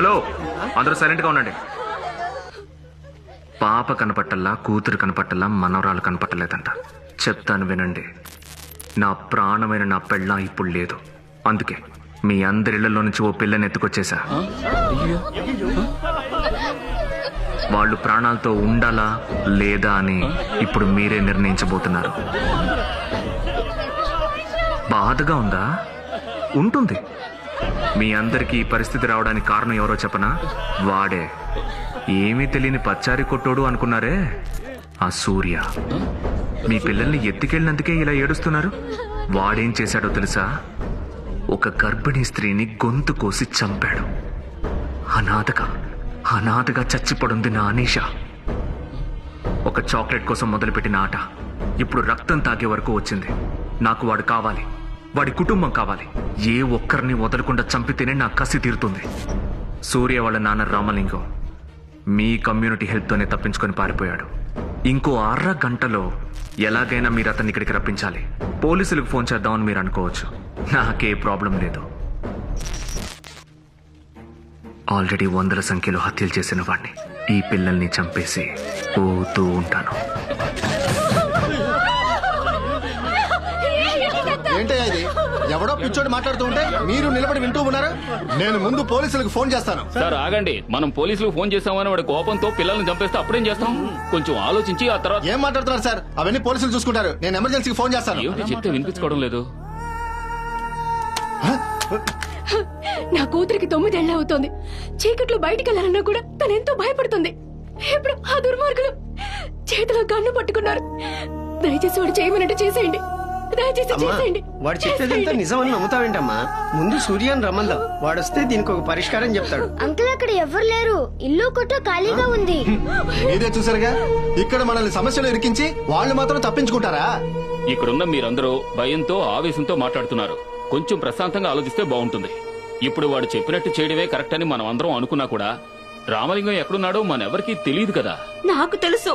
Hello అందరూ సైలెంట్గా ఉండండి. పాప కనపట్టల్లా కూతురు కనపట్టల్లా మనవరాలు కనపట్టలేదంట. చెప్తాను వినండి. నా ప్రాణమైన నా పెళ్ళ ఇప్పుడు లేదు. అందుకే మీ అందరిళ్ళలో నుంచి ఓ పిల్లని ఎత్తుకొచ్చేసా. వాళ్ళు ప్రాణాలతో ఉండాలా లేదా అని ఇప్పుడు మీరే నిర్ణయించబోతున్నారు. బాధగా ఉందా? ఉంటుంది. మీ అందరికీ ఈ పరిస్థితి రావడానికి కారణం ఎవరో చెప్పనా? వాడే. ఏమీ తెలియని పచ్చారి కొట్టోడు అనుకున్నారే? ఆ సూర్య. మీ పిల్లల్ని ఎత్తుకెళ్ళినందుకే ఇలా ఏడుస్తున్నారు? వాడేం చేశాడో తెలుసా? ఒక గర్భిణీ స్త్రీని గొంతు కోసి చంపాడు. అనాథగా అనాథగా చచ్చిపడుంది నా అనీష. ఒక చాక్లెట్ కోసం మొదలుపెట్టిన ఆట. ఇప్పుడు రక్తం తాగే వరకు వచ్చింది. నాకు వాడు కావాలి. వాడి కుటుంబం కావాలి. ఏ ఒక్కరిని వదలకుండా చంపితేనే నా కసి తీరుతుంది. సూర్య వాళ్ళ నాన్న రామలింగం మీ కమ్యూనిటీ హెల్ప్తోనే తప్పించుకొని పారిపోయాడు. ఇంకో అర్ర గంటలో ఎలాగైనా మీరు అతన్ని ఇక్కడికి రప్పించాలి. పోలీసులకు ఫోన్ చేద్దామని మీరు అనుకోవచ్చు. నాకే ప్రాబ్లం లేదు. ఆల్రెడీ వందల సంఖ్యలో హత్యలు చేసిన వాడిని ఈ పిల్లల్ని చంపేసి పోతూ ఉంటాను. ఏంటి ఎవడో పిచ్చోడు మాట్లాడుతూ ఉంటే మీరు నిలబడి వింటూ ఉన్నారు? నేను ముందు పోలీసులకు ఫోన్ చేస్తాను. సార్ ఆగండి. మనం పోలీసులకు ఫోన్ చేసామని వాడి కోపంతో పిల్లల్ని చంపేస్తే అప్పుడేం చేస్తాం? కొంచెం ఆలోచించి ఆ తర్వాత ఏం మాట్లాడుతున్నారు సార్? అవన్నీ పోలీసులు చూసుకుంటారు. నేను ఎమర్జెన్సీకి ఫోన్ చేస్తాను. ఏమిటి చెప్తే వినిపించుకోవడం లేదు. నా కూతురికి తొమ్మిదేళ్ళ అవుతోంది. చీకట్లో బయటికి వెళ్ళాలన్నా కూడా తను ఎంతో భయపడుతుంది. ఇప్పుడు ఆ దుర్మార్గులు చేతిలో గన్ను పట్టుకున్నారు. దయచేసి వాడు చేయమన్నట్టు చేసేయండి. వాడు చెప్పేదంతా. నిజమని నమ్ముతావేంటమ్మా? ముందు సూర్యాన్ని రమ్మందాం వాడొస్తే దీనికి ఒక పరిష్కారం చెప్తాడు. అంకుల్ అక్కడ ఎవ్వరు లేరు? ఇల్లు కొట్ట ఖాళీగా ఉంది. మీరే చూసారుగా? ఇక్కడ మనల్ని సమస్యలు ఇరికించి వాళ్ళు మాత్రం తప్పించుకుంటారా? ఇక్కడున్న మీరందరూ భయంతో ఆవేశంతో మాట్లాడుతున్నారు. కొంచెం ప్రశాంతంగా ఆలోచిస్తే బాగుంటుంది. ఇప్పుడు వాడు చెప్పినట్టు చేయడమే కరెక్ట్ అని మనం అందరం అనుకున్నా కూడా రామలింగం ఎక్కడున్నాడో మనెవరికీ తెలియదు కదా. నాకు తెలుసు.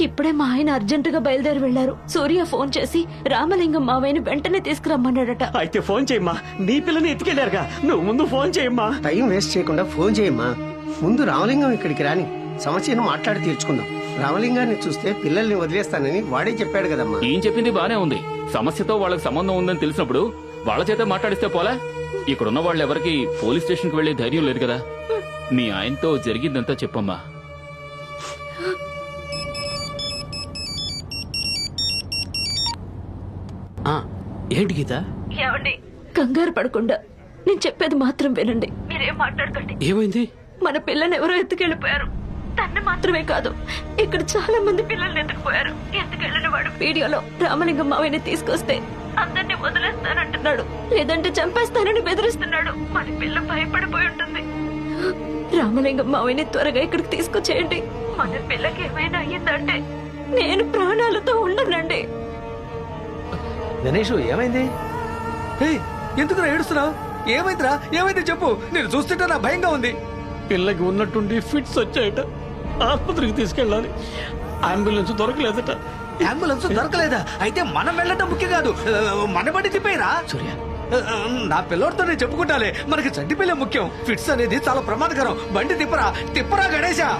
ఇప్పుడే మా ఆయన అర్జెంటుగా బయలుదేరి వెళ్ళారు సూర్య ఫోన్ చేసి రామలింగం మావయ్యని వెంటనే తీసుకురమ్మన్నాడట. అయితే ఫోన్ చేయమ్మా. నీ పిల్లని ఎత్తుకెళ్ళారుగా. నువ్వు ముందు ఫోన్ చేయమ్మా. టైం వేస్ట్ చేయకుండా ఫోన్ చేయమ్మా. ముందు రామలింగం ఇక్కడికి రాని సమస్యను మాట్లాడి తీర్చుకుందాం. రామలింగాన్ని చూస్తే పిల్లల్ని వదిలేస్తానని వాడే చెప్పాడు కదమ్మా. ఏం చెప్పింది బానే ఉంది. సమస్యతో వాళ్ళకి సంబంధం ఉందని తెలిసినప్పుడు వాళ్ళ చేత మాట్లాడిస్తే పోలా? ఇక్కడున్న వాళ్ళు ఎవరికి పోలీస్ స్టేషన్కి వెళ్ళే ధైర్యం లేదు కదా? మీ ఆయనతో జరిగిందంతా చెప్పమ్మా. ఏంటి గీత? కంగారు పడకుండా నేను చెప్పేది మాత్రం వినండి. మీరేం మాట్లాడకండి. ఏమైంది? మన పిల్లని ఎవరో ఎత్తుకెళ్ళిపోయారు తన్ని మాత్రమే కాదు ఇక్కడ చాలా మంది పిల్లల్ని ఎత్తుకుపోయారు. ఎత్తుకెళ్ళిన వాడు వీడియోలో రామలింగం మావయ్యని తీసుకొస్తే అందరినీ వదిలేస్తానంటున్నాడు. లేదంటే చంపేస్తానని బెదిరిస్తున్నాడు. మన పిల్ల భయపడిపోయి ఉంటుంది. రామలింగం మావయ్యని త్వరగా ఇక్కడికి తీసుకొచ్చేయండి. మన పిల్లకి ఏమైనా అయ్యిందంటే నేను ప్రాణాలతో ఉండనండి. గణేష్ ఏమైంది? ఎందుకు ఏడుస్తున్నావు? ఏమైందిరా? ఏమైంది చెప్పు. నేను చూస్తుంటే నా భయంగా ఉంది. పిల్లకి ఉన్నట్టుండి ఫిట్స్ వచ్చాయట. ఆసుపత్రికి తీసుకెళ్ళాలి. అంబులెన్స్ దొరకలేదట. అంబులెన్స్ దొరకలేదా? అయితే మనం వెళ్ళటం ముఖ్యం కాదు. మన బండి తిప్పేరా సూర్య. నా పిల్లోడితో నేను చెప్పుకుంటాలే. మనకి చంటి పిల్ల ముఖ్యం. ఫిట్స్ అనేది చాలా ప్రమాదకరం. బండి తిప్పరా? తిప్పరా గణేశా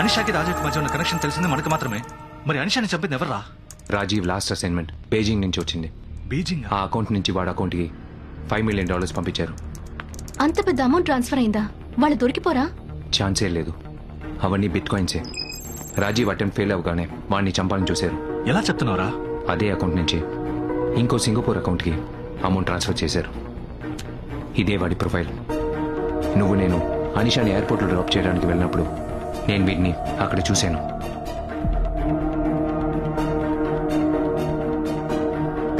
అనిషాకి రాజుకి మధ్య ఉన్న కనెక్షన్ తెలిసింది మనకు మాత్రమే. మరి అనిషాని చంపింది ఎవర్రా? రాజీవ్ లాస్ట్ అసైన్మెంట్ బీజింగ్ నుంచి వచ్చింది. బీజింగ్? ఆ అకౌంట్ నుంచి వాడి అకౌంట్కి ఫైవ్ మిలియన్ డాలర్స్ పంపించారు. అంత పెద్ద అమౌంట్ ట్రాన్స్ఫర్ అయిందా? వాళ్ళు దొరికిపోరా? ఛాన్సే లేదు. అవన్నీ బిట్ కాయిన్సే రాజీవ్ అటెంప్ట్ ఫెయిల్ అవగానే వాడిని చంపాలని చూశారు. ఎలా చెప్తున్నావురా? అదే అకౌంట్ నుంచి ఇంకో సింగపూర్ అకౌంట్కి అమౌంట్ ట్రాన్స్ఫర్ చేశారు. ఇదే వాడి ప్రొఫైల్ నువ్వు నేను అనిషాని ఎయిర్పోర్ట్లో డ్రాప్ చేయడానికి వెళ్ళినప్పుడు నేను వీడిని అక్కడ చూశాను.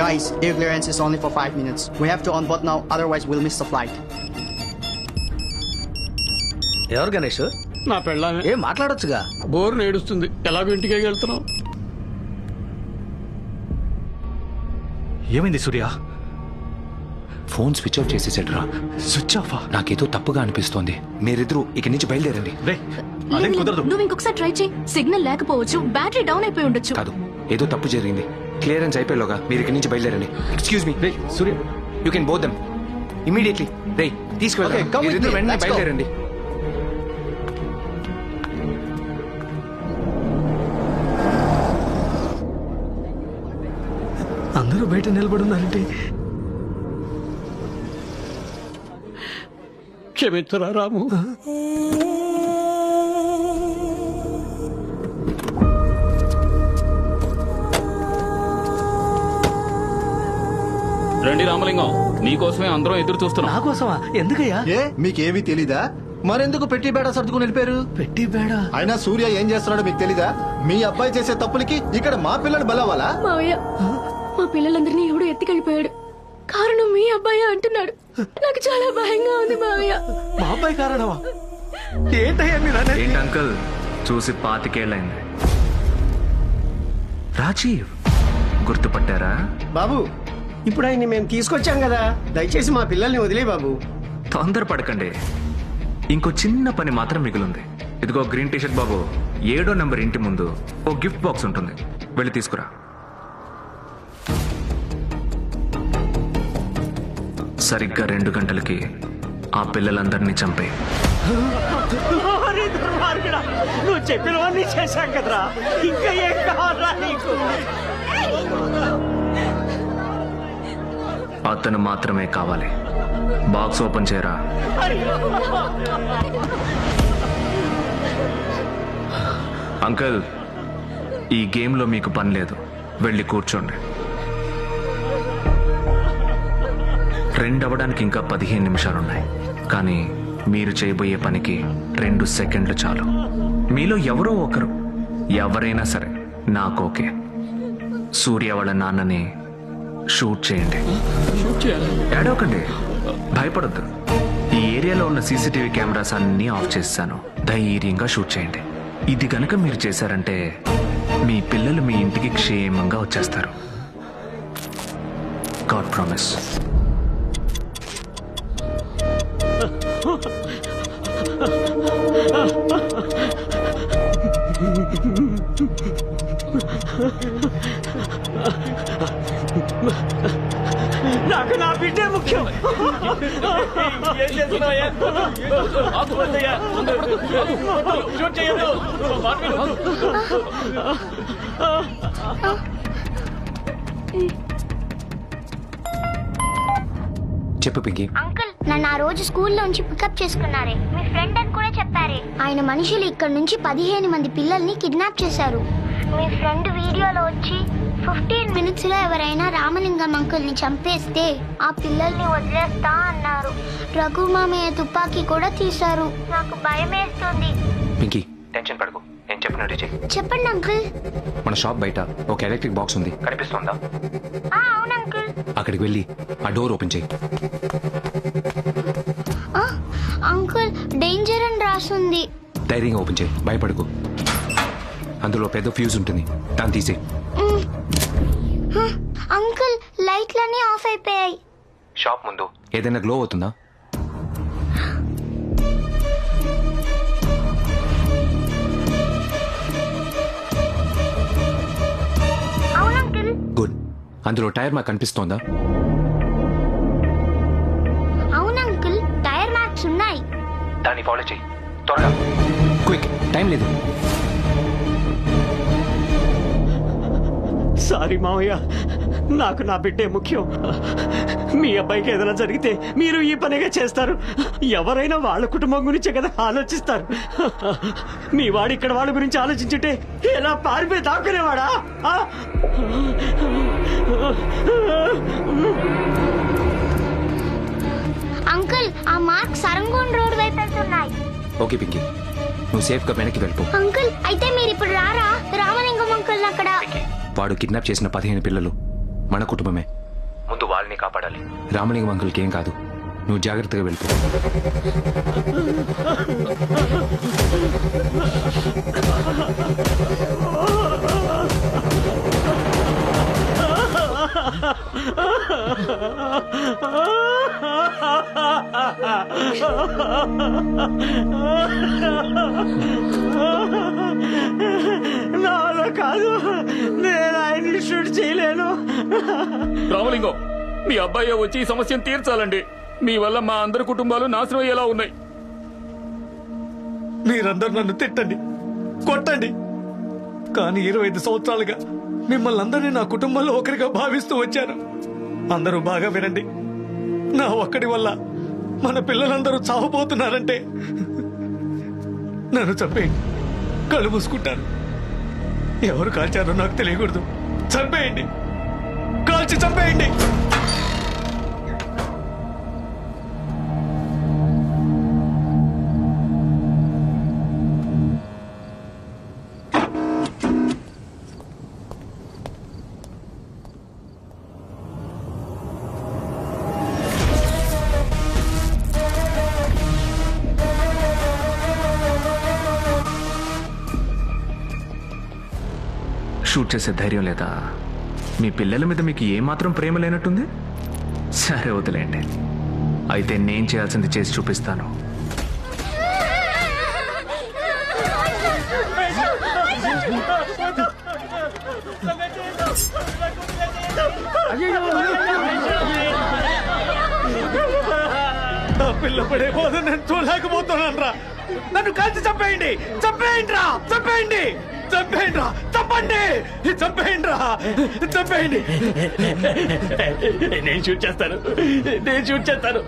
Guys, air clearance is only for 5 minutes. We have to onboard now, otherwise we'll miss the flight. ఎవరు గణేష్? నా పెళ్ళామే. ఏం మాట్లాడొచ్చుగా? బోరు నేడుస్తుంది ఎలాగో ఇంటికే వెళ్తున్నావు ఏమైంది సూర్య? ఫోన్ స్విచ్ ఆఫ్ చేసేసాడు రా స్విచ్ ఆఫ్ నాకేదో తప్పుగా అనిపిస్తోంది. మీరిద్దరూ ఇక్కడి నుంచి బయలుదేరండి. రే అదేం కుదరదు. నువ్వు ఇంకొకసారి ట్రై చేయి. సిగ్నల్ లేకపోవచ్చు బ్యాటరీ డౌన్ అయిపోయి ఉండొచ్చు. కాదు ఏదో తప్పు జరిగింది. క్లియరెన్స్ అయిపోయేలోగా మీరు ఇక్కడి నుంచి బయలుదేరండి. Excuse me ray Surya you can both them immediately ray me. వెంటనే. బయలుదేరండి. అందరూ బయట నిలబడి ఉన్నారంటే క్షమించరా రాము? రండి రామలింగం. నీకోసమే అందరం ఎదురు చూస్తున్నాం. నా కోసమా ఎందుకయ్యా? ఏ మీకేమీ తెలీదా? మరెందుకు పెట్టి బేడ సర్దుకుని వెళ్ళిపోయారు? పెట్టి బేడా? అయినా సూర్య ఏం చేస్తున్నాడో మీకు తెలీదా? మీ అబ్బాయి చేసే తప్పులకి ఇక్కడ మా పిల్లలు బలవాలా మావయ్య మా పిల్లలందరినీ ఎవడో ఎత్తుకెళ్ళిపోయాడు. కారణం మీ అబ్బాయి అంటున్నాడు. నాకు చాలా భయంగా ఉంది మావయ్య. మా అబ్బాయి కారణమా? ఏంటయ్యా మీరు అనేది ఏంటి అంకుల్? చూసి పాతికేళ్ళైంది. రాజీవ్ గుర్తుపట్టారా? బాబు ఇప్పుడు ఆయన్ని మేము తీసుకొచ్చాం కదా. దయచేసి మా పిల్లల్ని వదిలే బాబు. తొందరపడకండి. ఇంకో చిన్న పని మాత్రం మిగిలింది. ఇదిగో గ్రీన్ టీషర్ట్ బాబు. ఏడో నెంబర్ ఇంటి ముందు ఓ గిఫ్ట్ బాక్స్ ఉంటుంది. వెళ్ళి తీసుకురా. సరిగ్గా రెండు గంటలకి ఆ పిల్లలందరినీ చంపే. నువ్వు చెప్పినవన్నీ చేశాం కదరా. ఇంకా ఏం కావాలా నీకు? అతను మాత్రమే కావాలి. బాక్స్ ఓపెన్ చేయరా? అంకుల్ ఈ గేమ్లో మీకు పని లేదు. వెళ్ళి కూర్చోండి. రెండవడానికి ఇంకా పదిహేను నిమిషాలున్నాయి. కానీ మీరు చేయబోయే పనికి రెండు సెకండ్లు చాలు. మీలో ఎవరో ఒకరు. ఎవరైనా సరే నాకు ఓకే. సూర్య వాళ్ళ నాన్నని షూట్ చేయండి. ఏడవకండి. భయపడొద్దు. ఈ ఏరియాలో ఉన్న సీసీటీవీ కెమెరాస్ అన్నీ ఆఫ్ చేస్తాను ధైర్యంగా షూట్ చేయండి. ఇది కనుక మీరు చేశారంటే మీ పిల్లలు మీ ఇంటికి క్షేమంగా వచ్చేస్తారు. God promise. నా బిడ్డే ముఖ్యం ఏం చేస్తున్నావయ్యా? వద్దయ్యా. షూట్ చేయొద్దు. చెప్పు పింకీ అంకుల్ నన్ను ఆ రోజు స్కూల్లోంచి పికప్ చేసుకున్నారే మీ ఫ్రెండ్ అని కూడా చెప్పారే ఆయన మనుషులు ఇక్కడ నుంచి పదిహేను మంది పిల్లల్ని కిడ్నాప్ చేశారు మీ ఫ్రెండ్ వీడియోలో వచ్చి ఫిఫ్టీన్ మినిట్స్లో ఎవరైనా రామలింగం అంకుల్ని చంపేస్తే ఆ పిల్లల్ని వదిలేస్తా అన్నారు. రఘు మామయ్య తుపాకీ కూడా తీశారు. నాకు భయం వేస్తుంది పింకీ టెన్షన్ పడకు. నేను చెప్పినట్టు చెయ్యి. చెప్పండి అంకుల్. మన షాప్ బయట ఒక ఎలక్ట్రిక్ బాక్స్ ఉంది. కనిపిస్తుందా? ఆ, అవును అంకుల్. అక్కడికి వెళ్ళి ఆ డోర్ ఓపెన్ చేయి ఆ, అంకుల్ డేంజర్ అని రాసుంది. ధైర్యంగా ఓపెన్ చేయి భయపడకు. అందులో పెద్ద ఫ్యూజ్ ఉంటుంది. దాన్ని తీసేయి. అంకుల్ లైట్లన్నీ ఆఫ్ అయిపోయాయి. షాప్ ముందు. ఏదైనా గ్లో అవుతుందా? అవును అంకుల్. గుడ్. అందులో టైర్ మాకు కనిపిస్తోందా? అవును అంకుల్. టైర్ మార్క్స్ ఉన్నాయి. దాన్ని ఫాలో చేయి. త్వరగా. క్విక్. టైం లేదు. సారీ మావయ్య. నాకు నా బిడ్డే ముఖ్యం. మీ అబ్బాయికి ఏదైనా జరిగితే మీరు ఈ పనిగా చేస్తారు. ఎవరైనా వాళ్ళ కుటుంబం గురించే కదా ఆలోచిస్తారు. మీ వాడు ఇక్కడ వాళ్ళ గురించి ఆలోచించుంటే ఎలా పారిపోయి దాక్కునేవాడా? అంకుల్ ఆ మార్క్స్ సరంగోన్ రోడ్ వైపు వెళ్తున్నాయి. ఓకే పింకీ. నువ్వు సేఫ్గా వెనక్కి వెళ్ళిపో. అంకుల్ అయితే మీరు ఇప్పుడు రారా? రామలింగం అంకుల్ అక్కడ వాడు కిడ్నాప్ చేసిన పదిహేను పిల్లలు మన కుటుంబమే. ముందు వాళ్ళని కాపాడాలి. రామలింగం అంకుల్కి ఏం కాదు. నువ్వు జాగ్రత్తగా వెళ్ళిపో నా వల్ల కాదు. చేయలేను రామలింగం మీ అబ్బాయి వచ్చి ఈ సమస్యను తీర్చాలండి. మీ వల్ల మా అందరి కుటుంబాలు నాశనం అయ్యేలా ఉన్నాయి. మీరందరూ నన్ను తిట్టండి కొట్టండి. కానీ ఇరవై ఐదు సంవత్సరాలుగా మిమ్మల్ని అందరినీ నా కుటుంబంలో ఒకరిగా భావిస్తూ వచ్చాను. అందరూ బాగా వినండి. నా ఒక్కడి వల్ల మన పిల్లలందరూ చావబోతున్నారంటే నన్ను చంపేయండి. కళ్ళు మూసుకుంటాను. ఎవరు కాల్చారో నాకు తెలియకూడదు. చంపేయండి. కాల్చి చంపేయండి. షూట్ చేసే ధైర్యం లేదా? మీ పిల్లల మీద మీకు ఏమాత్రం ప్రేమ లేనట్టుంది? సరే వదిలేండి అయితే నేను చేయాల్సింది చేసి చూపిస్తాను. ఆ పిల్ల పడే బాధ నేను చూడలేకపోతున్నాను రా నన్ను కలిసి చంపేయండి. చంపేయండి రా చంపేయండి. చంపేయండి రా చంపండి చంపేయండి రా చంపేయండి! నేను షూట్ చేస్తాను. నేను షూట్ చేస్తాను.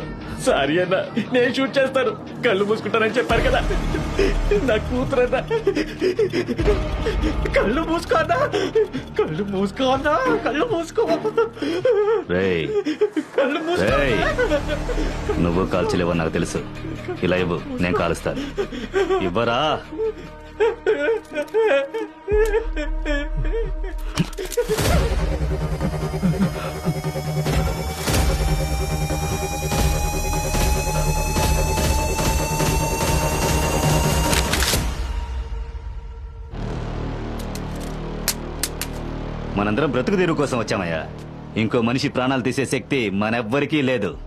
సారీ అన్న నేను షూట్ చేస్తాను. కళ్ళు మూసుకుంటానని చెప్పారు కదా. నా కూతురన్నా. కళ్ళు మూసుకోనా? కళ్ళు మూసుకోనా? కళ్ళు మూసుకో. కళ్ళు మూసుకో రేయ్. నువ్వు కాల్చలేవో నాకు తెలుసు. ఇలా ఇవ్వు నేను కాలుస్తాను. ఇవ్వరా? మనందరం బ్రతుకు తీరు కోసం వచ్చామయ్యా. ఇంకో మనిషి ప్రాణాలు తీసే శక్తి మనెవ్వరికీ లేదు.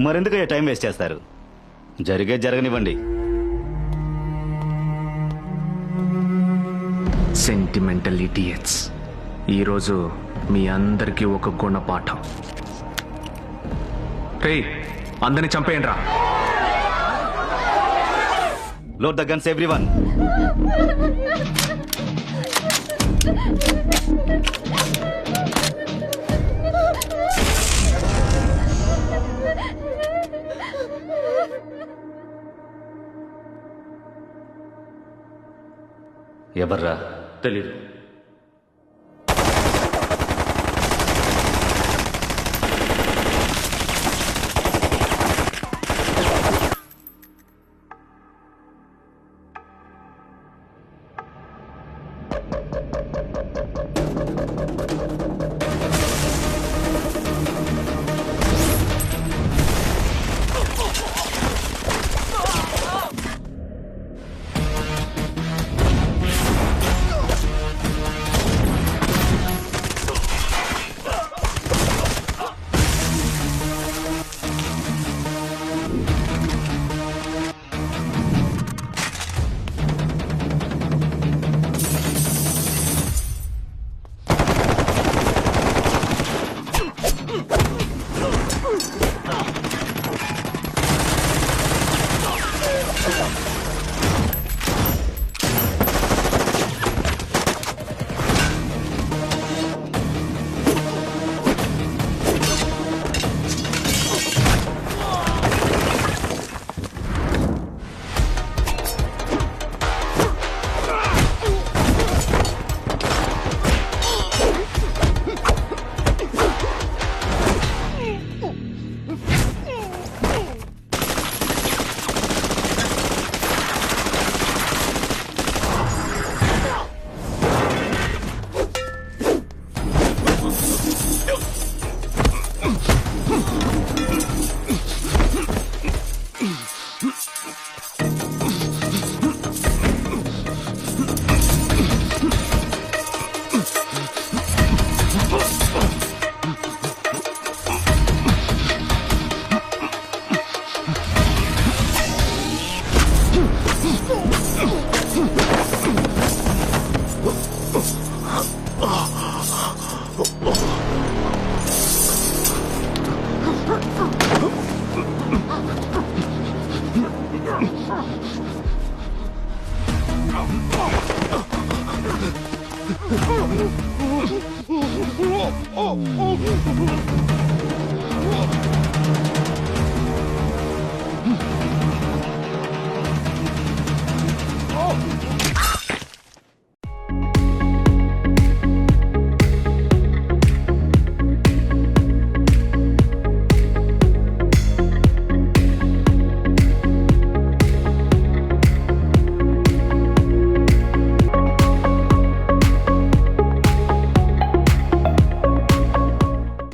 మరెందుకయ్యా టైం వేస్ట్ చేస్తారు? జరిగే జరగనివ్వండి. సెంటిమెంటల్ ఇడియట్స్ ఈరోజు మీ అందరికీ ఒక గుణపాఠం. రే అందరిని చంపేయండి రా load the guns everyone ఎవర్రా? తెలీదు.